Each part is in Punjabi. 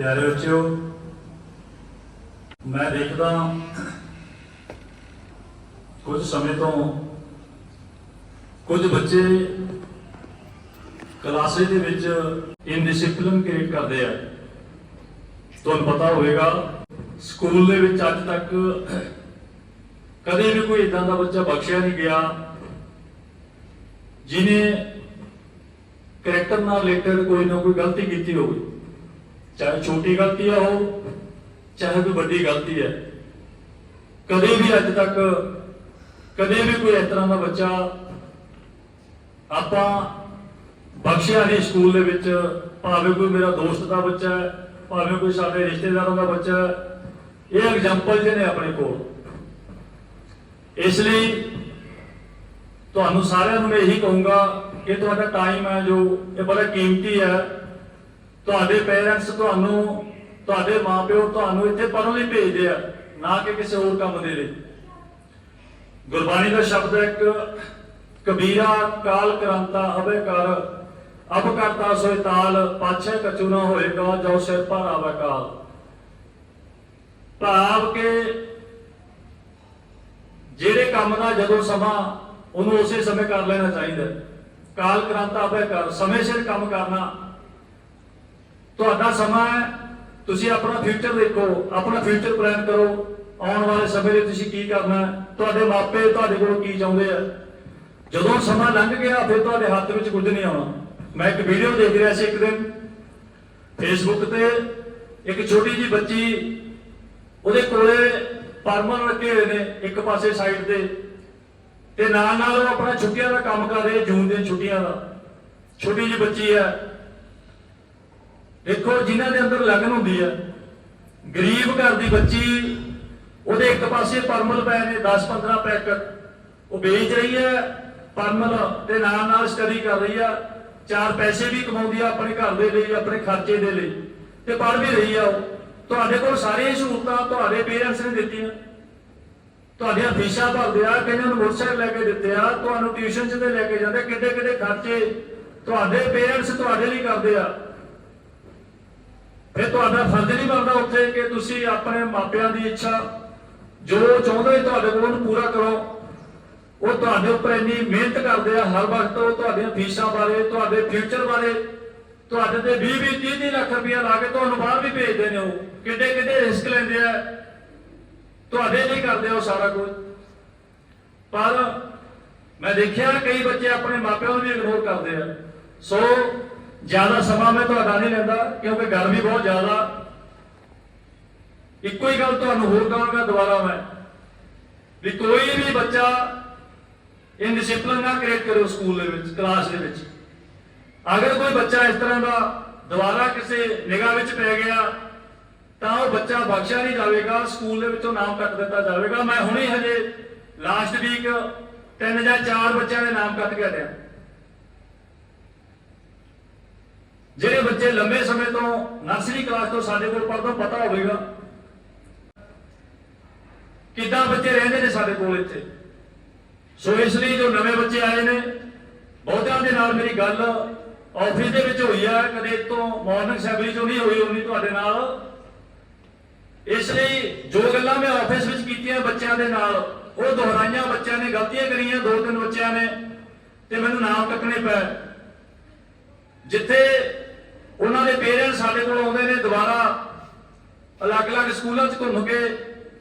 ਪਿਆਰੇ ਬੱਚਿਓ, ਮੈਂ ਦੇਖਦਾ ਕੁਝ ਸਮੇਂ ਤੋਂ ਕੁਝ ਬੱਚੇ ਕਲਾਸੇ ਦੇ ਵਿੱਚ ਇਨਡਿਸਪਲਿਨ ਕ੍ਰੀਏਟ ਕਰਦੇ ਆ। ਤੁਹਾਨੂੰ ਪਤਾ ਹੋਵੇਗਾ ਸਕੂਲ ਦੇ ਵਿੱਚ ਅੱਜ ਤੱਕ ਕਦੇ ਵੀ ਕੋਈ ਇਦਾਂ ਦਾ ਬੱਚਾ ਬਖਸ਼ਿਆ ਨਹੀਂ ਗਿਆ ਜਿਨੇ ਕਰੈਕਟਰ ਨਾਲ ਰਿਲੇਟਡ ਕੋਈ ਨਾ ਕੋਈ ਗਲਤੀ ਕੀਤੀ ਹੋਵੇ। ਚਾਹੇ ਛੋਟੀ ਗਲਤੀ ਆ ਉਹ, ਚਾਹੇ ਕੋਈ ਵੱਡੀ ਗਲਤੀ ਹੈ ਕਦੇ ਵੀ ਅੱਜ ਤੱਕ, ਕਦੇ ਵੀ ਕੋਈ ਇਸ ਤਰ੍ਹਾਂ ਦਾ ਬੱਚਾ ਆਪਾਂ ਬਖਸ਼ਿਆ ਨਹੀਂ ਸਕੂਲ ਦੇ ਵਿੱਚ, ਭਾਵੇਂ ਕੋਈ ਮੇਰਾ ਦੋਸਤ ਦਾ ਬੱਚਾ ਹੈ, ਭਾਵੇਂ ਕੋਈ ਸਾਡੇ ਰਿਸ਼ਤੇਦਾਰਾਂ ਦਾ ਬੱਚਾ ਹੈ, ਇਹ ਐਗਜ਼ਾਮਪਲ ਜਿਹੇ ਨੇ ਆਪਣੇ ਕੋਲ। ਇਸ ਲਈ ਤੁਹਾਨੂੰ ਸਾਰਿਆਂ ਨੂੰ ਮੈਂ ਇਹੀ ਕਹੂੰਗਾ ਕਿ ਤੁਹਾਡਾ ਟਾਈਮ ਹੈ ਜੋ, ਇਹ ਬੜਾ ਕੀਮਤੀ ਹੈ। ਤੁਹਾਡੇ ਪੇਰੈਂਟਸ ਤੁਹਾਨੂੰ, ਤੁਹਾਡੇ ਮਾਪਿਓ ਤੁਹਾਨੂੰ ਇੱਥੇ ਪੜ੍ਹਨ ਲਈ ਭੇਜਦੇ ਆ, ਨਾ ਕਿ ਕਿਸੇ ਹੋਰ ਕੰਮ ਦੇ ਲਈ। ਗੁਰਬਾਣੀ ਦਾ ਸ਼ਬਦ ਹੈ ਇੱਕ, ਕਬੀਰਾ ਕਾਲ ਕਰਾਂਤਾ ਅਬੇ ਕਰ ਅਬ ਕਰਤਾ ਸੋਇ ਤਾਲ, ਪਾਛੇ ਕਛੂ ਨਾ ਹੋਏਗਾ ਜੋ ਸਿਰ ਪਰ ਆਵੇ ਕਾਲ। ਭਾਵ ਕੇ ਜਿਹੜੇ ਕੰਮ ਦਾ ਜਦੋਂ ਸਮਾਂ, ਉਹਨੂੰ ਉਸੇ ਸਮੇਂ ਕਰ ਲੈਣਾ ਚਾਹੀਦਾ। ਕਾਲ ਕ੍ਰਾਂਤਾ ਅਬੇ ਕਰ ਸਮੇਂ ਸਿਰ ਕੰਮ ਕਰਨਾ ਤੁਹਾਡਾ ਸਮਾਂ ਹੈ। ਤੁਸੀਂ ਆਪਣਾ ਫਿਊਚਰ ਦੇਖੋ, ਆਪਣਾ ਫਿਊਚਰ ਪਲਾਨ ਕਰੋ। ਆਉਣ ਵਾਲੇ ਸਮੇਂ ਵਿੱਚ ਤੁਸੀਂ ਕੀ ਕਰਨਾ ਤੁਹਾਡੇ ਮਾਪੇ ਤੁਹਾਡੇ ਕੋਲ ਕੀ ਚਾਹੁੰਦੇ ਆ? ਜਦੋਂ ਸਮਾਂ ਲੰਘ ਗਿਆ, ਫਿਰ ਤੁਹਾਡੇ ਹੱਥ ਵਿੱਚ ਕੁਝ ਨਹੀਂ ਆਉਣਾ। ਮੈਂ ਇੱਕ ਵੀਡੀਓ ਦੇਖ ਰਿਹਾ ਸੀ ਇੱਕ ਦਿਨ। ਫੇਸਬੁੱਕ ਤੇ ਇੱਕ ਛੋਟੀ ਜੀ ਬੱਚੀ, ਉਹਦੇ ਕੋਲੇ ਪਰਮਨ ਰੱਖੇ ਹੋਏ ਨੇ ਇੱਕ ਪਾਸੇ ਸਾਈਡ ਤੇ। ਤੇ ਨਾਲ ਨਾਲ ਉਹ ਆਪਣਾ ਛੁੱਟੀਆਂ ਦਾ ਕੰਮ ਕਰ ਰਹੀ ਹੈ, ਜੂਨ ਦੀਆਂ ਛੁੱਟੀਆਂ ਦਾ। ਛੋਟੀ ਜੀ ਬੱਚੀ ਹੈ। ਦੇਖੋ, ਜਿਨ੍ਹਾਂ ਦੇ ਅੰਦਰ ਲਗਨ ਹੁੰਦੀ ਹੈ ਗਰੀਬ ਘਰ ਦੀ ਬੱਚੀ, ਉਹਦੇ ਇੱਕ ਪਾਸੇ ਪਰਮਲ ਪਏ ਨੇ 10-15 ਪੈਕਟ ਉਹ ਵੇਚ ਰਹੀ ਹੈ ਪਰਮਲ ਦੇ ਨਾਲ ਨਾਲ ਸਟੱਡੀ ਕਰ ਰਹੀ ਆ, ਚਾਰ ਪੈਸੇ ਵੀ ਕਮਾਉਂਦੀ ਆ ਆਪਣੇ ਘਰ ਦੇ ਲਈ, ਆਪਣੇ ਖਰਚੇ ਦੇ ਲਈ, ਤੇ ਪੜ੍ਹ ਵੀ ਰਹੀ ਆ ਉਹ। ਤੁਹਾਡੇ ਕੋਲ ਸਾਰੀਆਂ ਸਹੂਲਤਾਂ ਤੁਹਾਡੇ ਪੇਰੈਂਟਸ ਨੇ ਦਿੱਤੀਆਂ। ਤੁਹਾਡੀਆਂ ਫੀਸਾਂ ਭਰਦੇ ਆ ਕਈਆਂ ਨੂੰ ਮੋਟਰਸਾਈਕਲ ਲੈ ਕੇ ਦਿੱਤੇ ਆ, ਤੁਹਾਨੂੰ ਟਿਊਸ਼ਨ 'ਚ ਤੇ ਲੈ ਕੇ ਜਾਂਦੇ ਕਿੱਡੇ ਕਿੱਡੇ ਖਰਚੇ ਤੁਹਾਡੇ ਪੇਰੈਂਟਸ ਤੁਹਾਡੇ ਲਈ ਕਰਦੇ ਆ। ਫਿਰ ਤੁਹਾਡਾ ਫਰਜ਼ ਨਹੀਂ ਬਣਦਾ ਉੱਥੇ ਕਿ ਤੁਸੀਂ ਆਪਣੇ ਮਾਪਿਆਂ ਦੀ ਇੱਛਾ ਜੋ ਚਾਹੁੰਦੇ ਤੁਹਾਡੇ ਕੋਲ ਪੂਰਾ ਕਰੋ। ਉਹ ਤੁਹਾਡੇ ਉੱਪਰ ਇੰਨੀ ਮਿਹਨਤ ਕਰਦੇ ਆ ਹਰ ਵਕਤ, ਉਹ ਤੁਹਾਡੀਆਂ ਫੀਸਾਂ ਬਾਰੇ, ਤੁਹਾਡੇ ਫਿਊਚਰ ਬਾਰੇ, ਤੁਹਾਡੇ ਤੇ 20 20 30 30 ਲੱਖ ਰੁਪਇਆ ਲਾ ਕੇ ਤੁਹਾਨੂੰ ਬਾਹਰ ਵੀ ਭੇਜਦੇ ਨੇ ਉਹ। ਕਿੱਡੇ ਕਿੱਡੇ ਰਿਸਕ ਲੈਂਦੇ ਆ। ਤੁਹਾਡੇ ਲਈ ਕਰਦੇ ਉਹ ਸਾਰਾ ਕੁਝ। ਪਰ ਮੈਂ ਦੇਖਿਆ ਕਈ ਬੱਚੇ ਆਪਣੇ ਮਾਪਿਆਂ ਨੂੰ ਵੀ ਇਗਨੋਰ ਕਰਦੇ ਆ। ਸੋ ਜ਼ਿਆਦਾ ਸਮਾਂ ਮੈਂ ਤੁਹਾਡਾ ਨਹੀਂ ਲੈਂਦਾ, ਕਿਉਂਕਿ ਗਰਮੀ ਬਹੁਤ ਜ਼ਿਆਦਾ। ਇੱਕੋ ਹੀ ਗੱਲ ਤੁਹਾਨੂੰ ਹੋਰ ਕਹਾਂਗਾ ਦੁਬਾਰਾ ਮੈਂ, ਵੀ ਕੋਈ ਵੀ ਬੱਚਾ ਇਨਡਿਸਪਲਿਨ ਨਾ ਕ੍ਰੀਏਟ ਕਰੋ ਸਕੂਲ ਦੇ ਵਿੱਚ ਕਲਾਸ ਦੇ ਵਿੱਚ। ਅਗਰ ਕੋਈ ਬੱਚਾ ਇਸ ਤਰ੍ਹਾਂ ਦਾ ਦੁਬਾਰਾ ਕਿਸੇ ਨਿਗਾਹ ਵਿੱਚ ਪੈ ਗਿਆ, ਤਾਂ ਉਹ ਬੱਚਾ ਬਖਸ਼ਿਆ ਨਹੀਂ ਜਾਵੇਗਾ ਸਕੂਲ ਦੇ ਵਿੱਚੋਂ ਨਾਮ ਕੱਟ ਦਿੱਤਾ ਜਾਵੇਗਾ। ਮੈਂ ਹੁਣੇ ਹਜੇ ਲਾਸਟ ਵੀਕ ਤਿੰਨ ਜਾਂ ਚਾਰ ਬੱਚਿਆਂ ਦੇ ਨਾਮ ਕੱਟ ਕੇ ਹਟਿਆ। ਜਿਹੜੇ ਬੱਚੇ ਲੰਬੇ ਸਮੇਂ ਤੋਂ ਨਰਸਰੀ ਕਲਾਸ ਤੋਂ ਸਾਡੇ ਕੋਲ ਪੜ੍ਹਦੇ, ਪਤਾ ਹੋਵੇਗਾ ਕਿੱਦਾਂ ਬੱਚੇ ਰਹਿੰਦੇ ਨੇ ਸਾਡੇ ਕੋਲ ਇੱਥੇ। ਸੋ ਇਸ ਲਈ ਜੋ ਨਵੇਂ ਬੱਚੇ ਆਏ ਨੇ, ਬਹੁਤਿਆਂ ਦੇ ਨਾਲ ਮੇਰੀ ਗੱਲ ਆਫਿਸ ਦੇ ਵਿੱਚ ਹੋਈ ਆ, ਕਦੇ ਤੋਂ ਮਾਰਨਿੰਗ ਅਸੈਂਬਲੀ ਚੋਂ ਨਹੀਂ ਹੋਈ, ਉਨੀ ਤੁਹਾਡੇ ਨਾਲ। ਇਸ ਲਈ ਜੋ ਗੱਲਾਂ ਮੈਂ ਆਫਿਸ ਵਿੱਚ ਕੀਤੀਆਂ ਬੱਚਿਆਂ ਦੇ ਨਾਲ, ਉਹ ਦੁਹਰਾਈਆਂ ਬੱਚਿਆਂ ਨੇ, ਗਲਤੀਆਂ ਕਰੀਆਂ, ਦੋ ਤਿੰਨ ਬੱਚਿਆਂ ਨੇ, ਤੇ ਮੈਨੂੰ ਨਾਮ ਕੱਟਣੇ ਪਏ। ਜਿੱਥੇ ਉਹਨਾਂ ਦੇ ਪੇਰੈਂਟਸ ਸਾਡੇ ਕੋਲ ਆਉਂਦੇ ਨੇ, ਦੁਬਾਰਾ ਅਲੱਗ-ਅਲੱਗ ਸਕੂਲਾਂ 'ਚ ਘੁੰਮ ਕੇ,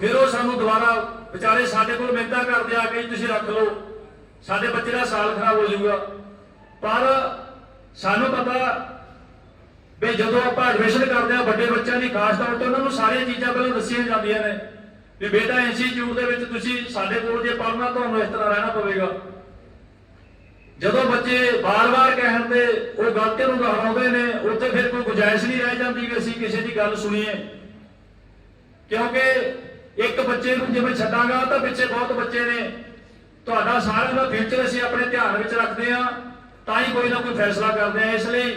ਫਿਰ ਉਹ ਸਾਨੂੰ ਦੁਬਾਰਾ ਵਿਚਾਰੇ ਸਾਡੇ ਕੋਲ ਮਿਹਨਤਾਂ ਕਰਦੇ ਆ ਕੇ ਤੁਸੀਂ ਰੱਖ ਲਓ, ਸਾਡੇ ਬੱਚੇ ਦਾ ਸਾਲ ਖਰਾਬ ਹੋ ਜਾਊਗਾ। ਪਰ ਸਾਨੂੰ ਪਤਾ ਵੀ ਜਦੋਂ ਆਪਾਂ ਐਡਮਿਸ਼ਨ ਕਰਦੇ ਆ, ਵੱਡੇ ਬੱਚਿਆਂ ਦੀ ਖਾਸ ਤੌਰ ਤੇ ਉਹਨਾਂ ਨੂੰ ਸਾਰੀਆਂ ਚੀਜ਼ਾਂ ਪਹਿਲਾਂ ਦੱਸੀਆਂ ਜਾਂਦੀਆਂ ਨੇ, ਵੀ ਬੇਟਾ ਇੰਸਟੀਚਿਊਟ ਦੇ ਵਿੱਚ ਤੁਸੀਂ ਸਾਡੇ ਕੋਲ ਜੇ ਪੜ੍ਹਨਾ, ਤੁਹਾਨੂੰ ਇਸ ਤਰ੍ਹਾਂ ਰਹਿਣਾ ਪਵੇਗਾ। ਜਦੋਂ ਬੱਚੇ ਬਾਰ-ਬਾਰ ਕਹਿਣ ਤੇ ਉਹ ਗਲਤੀ ਨੂੰ ਦੁਹਰਾਉਂਦੇ ਨੇ, ਉੱਥੇ ਫਿਰ ਕੋਈ ਗੁਜਾਇਸ਼ ਨਹੀਂ ਰਹਿ ਜਾਂਦੀ ਕਿ ਅਸੀਂ ਕਿਸੇ ਦੀ ਗੱਲ ਸੁਣੀਏ। ਕਿਉਂਕਿ ਇੱਕ ਬੱਚੇ ਨੂੰ ਜਿਵੇਂ ਛੱਡਾਂਗਾ ਤਾਂ ਪਿੱਛੇ ਬਹੁਤ ਬੱਚੇ ਨੇ। ਤੁਹਾਡਾ ਸਾਰਿਆਂ ਦਾ ਫਿਊਚਰ ਅਸੀਂ ਆਪਣੇ ਧਿਆਨ ਵਿੱਚ ਰੱਖਦੇ ਆ ਤਾਂ ਹੀ ਕੋਈ ਨਾ ਕੋਈ ਫੈਸਲਾ ਕਰਦੇ ਆ ਇਸ ਲਈ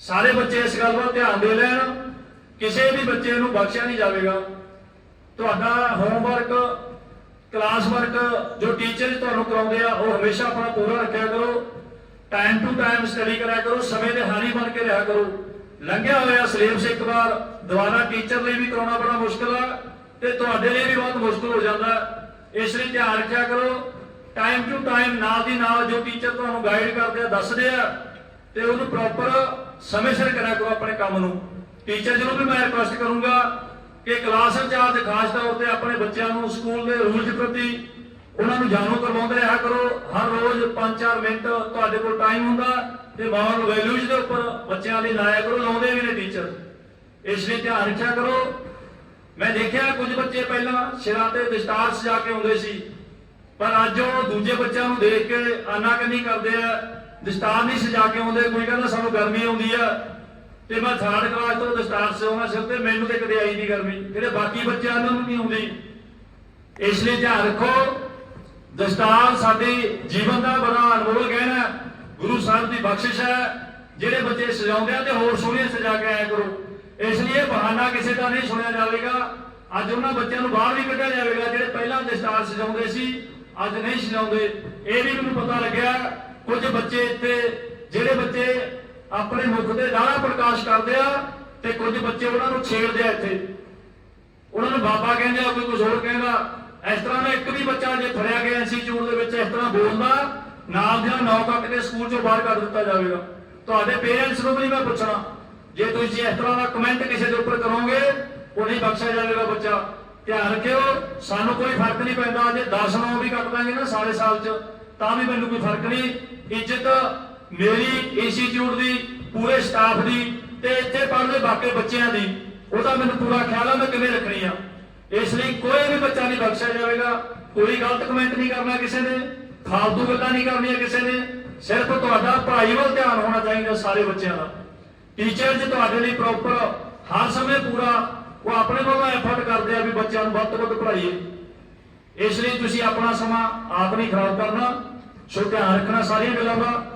ਸਾਰੇ ਬੱਚੇ ਇਸ ਗੱਲ ਵੱਲ ਧਿਆਨ ਦੇ ਲੈਣ, ਕਿਸੇ ਵੀ ਬੱਚੇ ਨੂੰ ਬਖਸ਼ਿਆ ਨਹੀਂ ਜਾਵੇਗਾ। ਤੁਹਾਡਾ ਹੋਮਵਰਕ ਕਲਾਸ ਵਰਕ ਜੋ ਟੀਚਰ ਤੁਹਾਨੂੰ ਕਰਾਉਂਦੇ ਆ, ਉਹ ਹਮੇਸ਼ਾ ਆਪਣਾ ਪੂਰਾ ਰੱਖਿਆ ਕਰੋ। ਟਾਈਮ ਟੂ ਟਾਈਮ ਸਟੱਡੀ ਕਰਿਆ ਕਰੋ, ਸਮੇਂ ਦੇ ਹਾਨੀ ਬਣ ਕੇ ਰਿਹਾ ਕਰੋ। ਲੰਘਿਆ ਹੋਇਆ ਸਿਲੇਬਸ ਇੱਕ ਵਾਰ, ਦੁਬਾਰਾ ਟੀਚਰ ਲਈ ਵੀ ਕਰਾਉਣਾ ਬੜਾ ਮੁਸ਼ਕਲ ਆ, ਤੇ ਤੁਹਾਡੇ ਲਈ ਵੀ ਬਹੁਤ ਮੁਸ਼ਕਲ ਹੋ ਜਾਂਦਾ। ਇਸ ਲਈ ਧਿਆਨ ਰੱਖਿਆ ਕਰੋ। ਟਾਈਮ ਟੂ ਟਾਈਮ ਨਾਲ ਦੀ ਨਾਲ ਜੋ ਟੀਚਰ ਤੁਹਾਨੂੰ ਗਾਈਡ ਕਰਦੇ ਆ, ਦੱਸਦੇ ਆ, ਤੇ ਉਹਨੂੰ ਪ੍ਰੋਪਰ ਸਮੇਂ ਸਿਰ ਕਰਿਆ ਕਰੋ ਆਪਣੇ ਕੰਮ ਨੂੰ। ਟੀਚਰ ਜਿਹਨੂੰ ਵੀ ਮੈਂ ਰਿਕੁਐਸਟ ਕਰੂੰਗਾ ਕਿ ਕਲਾਸ ਇੰਚਾਰਜ ਖਾਸ ਤੌਰ ਤੇ ਆਪਣੇ ਬੱਚਿਆਂ ਨੂੰ ਸਕੂਲ ਦੇ ਰੂਲਸ ਪ੍ਰਤੀ ਉਹਨਾਂ ਨੂੰ ਜਾਣੂ ਕਰਵਾਉਂਦੇ ਰਿਹਾ ਕਰੋ। ਹਰ ਰੋਜ਼ 5-4 ਮਿੰਟ ਤੁਹਾਡੇ ਕੋਲ ਟਾਈਮ ਹੁੰਦਾ ਤੇ ਮਾਰਲ ਵੈਲਿਊਜ਼ ਦੇ ਉੱਪਰ ਬੱਚਿਆਂ ਲਈ ਲਾਇਆ ਕਰੋ ਲਾਉਂਦੇ ਵੀ ਨੇ ਟੀਚਰ ਇਸ ਲਈ ਧਿਆਨ ਰੱਖਿਆ ਕਰੋ। ਮੈਂ ਦੇਖਿਆ ਕੁਝ ਬੱਚੇ ਪਹਿਲਾਂ ਸਿਰਾਂ ਤੇ ਦਸਤਾਰ ਸਜਾ ਕੇ ਆਉਂਦੇ ਸੀ, ਪਰ ਅੱਜ ਉਹ ਦੂਜੇ ਬੱਚਿਆਂ ਨੂੰ ਦੇਖ ਕੇ ਆਨਾਕਾਨੀ ਕਰਦੇ ਆ। ਦਸਤਾਰ ਨਹੀਂ ਸਜਾ ਕੇ ਆਉਂਦੇ, ਕੋਈ ਕਹਿੰਦਾ ਸਾਨੂੰ ਗਰਮੀ ਆਉਂਦੀ ਆ। ਤੇ ਮੈਂ ਥਰਡ ਕਲਾਸ ਤੋਂ ਦਸਤਾਰ ਸਜਾਉਣਾ ਸਿਰ ਤੇ, ਮੈਨੂੰ ਤੇ ਕਦੇ ਆਈ ਨਹੀਂ ਗਰਮੀ। ਜਿਹੜੇ ਬਾਕੀ ਬੱਚਿਆਂ ਨੂੰ ਨਹੀਂ ਆਉਂਦੀ ਇਸ ਲਈ ਧਿਆਨ ਰੱਖੋ, ਦਸਤਾਰ ਸਾਡੇ ਜੀਵਨ ਦਾ ਬੜਾ ਅਨਮੋਲ ਗਹਿਣਾ ਗੁਰੂ ਸਾਹਿਬ ਦੀ ਬਖਸ਼ਿਸ਼ ਹੈ। ਜਿਹੜੇ ਬੱਚੇ ਸਜਾਉਂਦੇ ਆ ਤੇ ਹੋਰ ਸੋਹਣੇ ਸਜਾ ਕੇ ਆਇਆ ਕਰੋ। ਇਸ ਲਈ ਇਹ ਬਹਾਨਾ ਕਿਸੇ ਦਾ ਨਹੀਂ ਸੁਣਿਆ ਜਾਵੇਗਾ। ਅੱਜ ਉਹਨਾਂ ਬੱਚਿਆਂ ਨੂੰ ਬਾਹਰ ਵੀ ਕੱਢਿਆ ਜਾਵੇਗਾ, ਜਿਹੜੇ ਪਹਿਲਾਂ ਦਸਤਾਰ ਸਜਾਉਂਦੇ ਸੀ, ਅੱਜ ਨਹੀਂ ਸਜਾਉਂਦੇ। ਇਹ ਵੀ ਮੈਨੂੰ ਪਤਾ ਲੱਗਿਆ। ਕੁਝ ਬੱਚੇ ਇੱਥੇ, ਜਿਹੜੇ ਬੱਚੇ ਆਪਣੇ ਮੁਖ ਤੇ ਦਾਣਾ ਪ੍ਰਕਾਸ਼ ਕਰਦੇ ਆ ਤੇ ਕੁਝ ਬੱਚੇ ਉਹਨਾਂ ਨੂੰ ਛੇੜਦੇ ਆ ਇੱਥੇ। ਉਹਨਾਂ ਨੂੰ ਬਾਬਾ ਕਹਿੰਦੇ ਆ, ਕੋਈ ਕੁਝ ਹੋਰ ਕਹਿੰਦਾ। ਇਸ ਤਰ੍ਹਾਂ ਦਾ ਇੱਕ ਵੀ ਬੱਚਾ ਜੇ ਫੜਿਆ ਗਿਆ ਇੰਸਟੀਚਿਊਟ ਦੇ ਵਿੱਚ, ਇਸ ਤਰ੍ਹਾਂ ਬੋਲਦਾ, ਨਾਲ ਦੀਆਂ ਨੌ ਕੱਟ ਕੇ ਸਕੂਲ ਚੋਂ ਬਾਹਰ ਕਰ ਦਿੱਤਾ ਜਾਵੇਗਾ। ਤੁਹਾਡੇ ਪੇਰੈਂਟਸ ਨੂੰ ਵੀ ਮੈਂ ਪੁੱਛਣਾ, ਜੇ ਤੁਸੀਂ ਇਸ ਤਰ੍ਹਾਂ ਦਾ ਕਮੈਂਟ ਕਿਸੇ ਦੇ ਉੱਪਰ ਕਰੋਗੇ ਉਹ ਨਹੀਂ ਬਖਸ਼ਿਆ ਜਾਵੇਗਾ ਬੱਚਾ। ਧਿਆਨ ਰੱਖਿਓ, ਸਾਨੂੰ ਕੋਈ ਫ਼ਰਕ ਨਹੀਂ ਪੈਂਦਾ, ਜੇ 10 ਨੌ ਵੀ ਕੱਟ ਦਾਂਗੇ ਨਾ ਸਾਰੇ ਸਾਲ ਚ, ਤਾਂ ਵੀ ਮੈਨੂੰ ਕੋਈ ਫ਼ਰਕ ਨਹੀਂ। ਇੱਜ਼ਤ ਮੇਰੀ ਇੰਸਟੀਚਿਊਟ ਦੀ, ਪੂਰੇ ਸਟਾਫ ਦੀ ਤੇ ਇੱਥੇ ਪੜ੍ਹਦੇ ਬਾਕੀ ਬੱਚਿਆਂ ਦੀ, ਉਹਦਾ ਮੈਨੂੰ ਪੂਰਾ ਖਿਆਲ ਆ, ਮੈਂ ਕਿਵੇਂ ਰੱਖਣੀ ਆ। ਇਸ ਲਈ ਕੋਈ ਵੀ ਬੱਚਾ ਨਹੀਂ ਬਖਸ਼ਿਆ ਜਾਵੇਗਾ, ਕੋਈ ਗਲਤ ਕਮੈਂਟ ਨਹੀਂ ਕਰਨਾ ਕਿਸੇ ਨੇ, ਫਾਲਤੂ ਗੱਲਾਂ ਨਹੀਂ ਕਰਨੀਆਂ ਕਿਸੇ ਨੇ, ਸਿਰਫ ਤੁਹਾਡਾ ਪੜ੍ਹਾਈ ਵੱਲ ਧਿਆਨ ਹੋਣਾ ਚਾਹੀਦਾ ਸਾਰੇ ਬੱਚਿਆਂ ਦਾ। ਟੀਚਰ ਜੀ ਤੁਹਾਡੇ ਲਈ ਪ੍ਰੋਪਰ ਹਰ ਸਮੇਂ ਪੂਰਾ, ਉਹ ਆਪਣੇ ਵੱਲੋਂ ਐਫਰਟ ਕਰਦੇ ਆ ਵੀ ਬੱਚਿਆਂ ਨੂੰ ਵੱਧ ਤੋਂ ਵੱਧ ਪੜ੍ਹਾਈਏ। ਇਸ ਲਈ ਤੁਸੀਂ ਆਪਣਾ ਸਮਾਂ ਆਪ ਨਹੀਂ ਖਰਾਬ ਕਰਨਾ, ਸੋ ਧਿਆਨ ਰੱਖਣਾ ਸਾਰੀਆਂ ਗੱਲਾਂ ਦਾ।